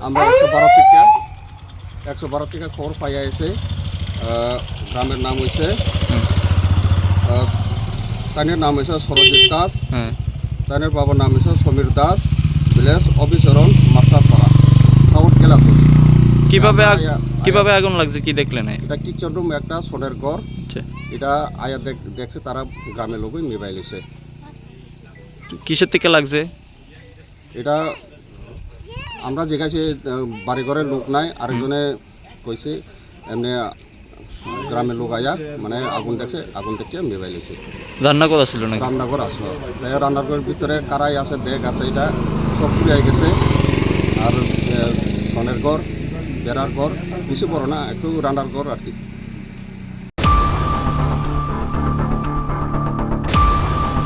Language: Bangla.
আমরা একশো বারো থেকে একশো বারো থেকে খবর পাইয়া এসে গ্রামের নাম হয়েছে তানের নাম হয়েছে সরজিৎ দাস তানের বাবার নাম হয়েছে সমীর দাস ভিলেজ অবিচরণ মাস্টারপাড়া সাউথ গেলাপুর কীভাবে কীভাবে আগুন লাগছে কি দেখলেন? এটা কিচেন রুম একটা সোনের ঘর। আচ্ছা। এটা আয়া দেখ দেখছে তারা গ্রামের লোকই মোবাইল এসে কিসের থেকে লাগছে? এটা আমরা যেখানে বাড়ি ঘরের লোক নাই? আরেকজনে কইছে এমনি গ্রামের লোক আয়া মানে আগুন দেখছে আগুন দেখে মোবাইল এসে রান্না করা ছিল রান্না রান্নাঘর আসলো রান্নাঘরের ভিতরে কারাই আছে দেখ আছে এটা সব পুড়ে গেছে। আর সনের ঘর বেড়ার ঘর কিছু বড় না একটু রান্নার ঘর আর কি।